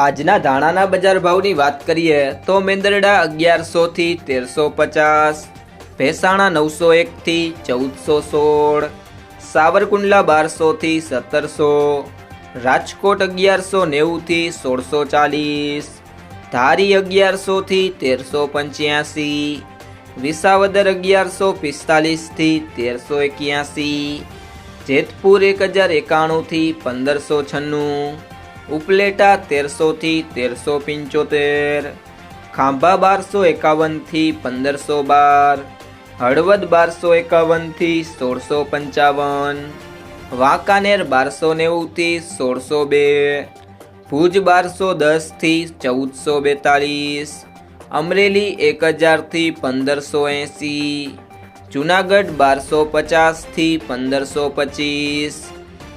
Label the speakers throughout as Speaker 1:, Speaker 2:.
Speaker 1: આજના ધાણાના બજાર ભાવની વાત કરીએ તો મેંદરડા અગિયારસોથી તેરસો પચાસ, ભેસાણા નવસો એકથી ચૌદસો સોળ, સાવરકુંડલા બારસોથી સત્તરસો, રાજકોટ અગિયારસો નેવુંથી સોળસો ચાલીસ, ધારી અગિયારસોથી તેરસો પંચ્યાસી, વિસાવદર અગિયારસો પિસ્તાલીસથી તેરસો એક્યાસી, જેતપુર એક હજાર એકાણુંથી પંદરસો છન્નું ઉપલેટા તેરસોથી તેરસો પંચોતેર, ખાંભા બારસો એકાવનથી પંદરસો બાર, હળવદ બારસો એકાવનથી સોળસો પંચાવન, વાંકાનેર બારસો નેવુંથી સોળસો બે, ભુજ બારસો દસથી ચૌદસો બેતાળીસ, અમરેલી એક હજારથી પંદરસો એંસી, જુનાગઢ બારસો પચાસથી પંદરસો પચીસ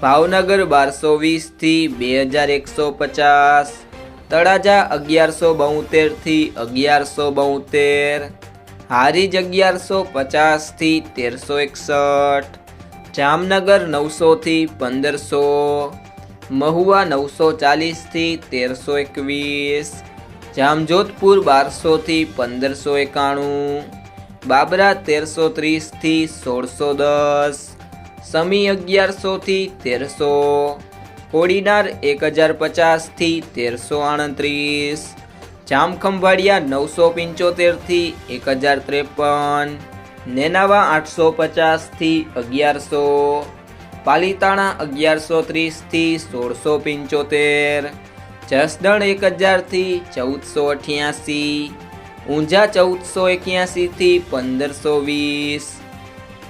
Speaker 1: ભાવનગર બારસો વીસથી બે હજાર એકસો પચાસ, તળાજા અગિયારસો બોતેરથી અગિયારસો બોતેર, હારીજ અગિયારસો પચાસથી તેરસો એકસઠ, જામનગર નવસોથી પંદરસો, મહુવા નવસો ચાલીસથી તેરસો એકવીસ, જામજોધપુર બારસોથી પંદરસો એકાણું, બાબરા તેરસો ત્રીસથી સોળસો દસ સમી અગિયારસોથી તેરસો. કોડીનાર એક હજાર પચાસથી તેરસો આડત્રીસ જામખંભાળિયા નવસો પંચોતેરથી એક હજાર ત્રેપન. નેનાવા આઠસો પચાસથી અગિયારસો. પાલીતાણા અગિયારસો ત્રીસથી સોળસો પંચોતેર. જસદણ એક હજારથી ચૌદસો અઠ્યાસી. ઊંઝા ચૌદસો એક્યાસીથી પંદરસો વીસ.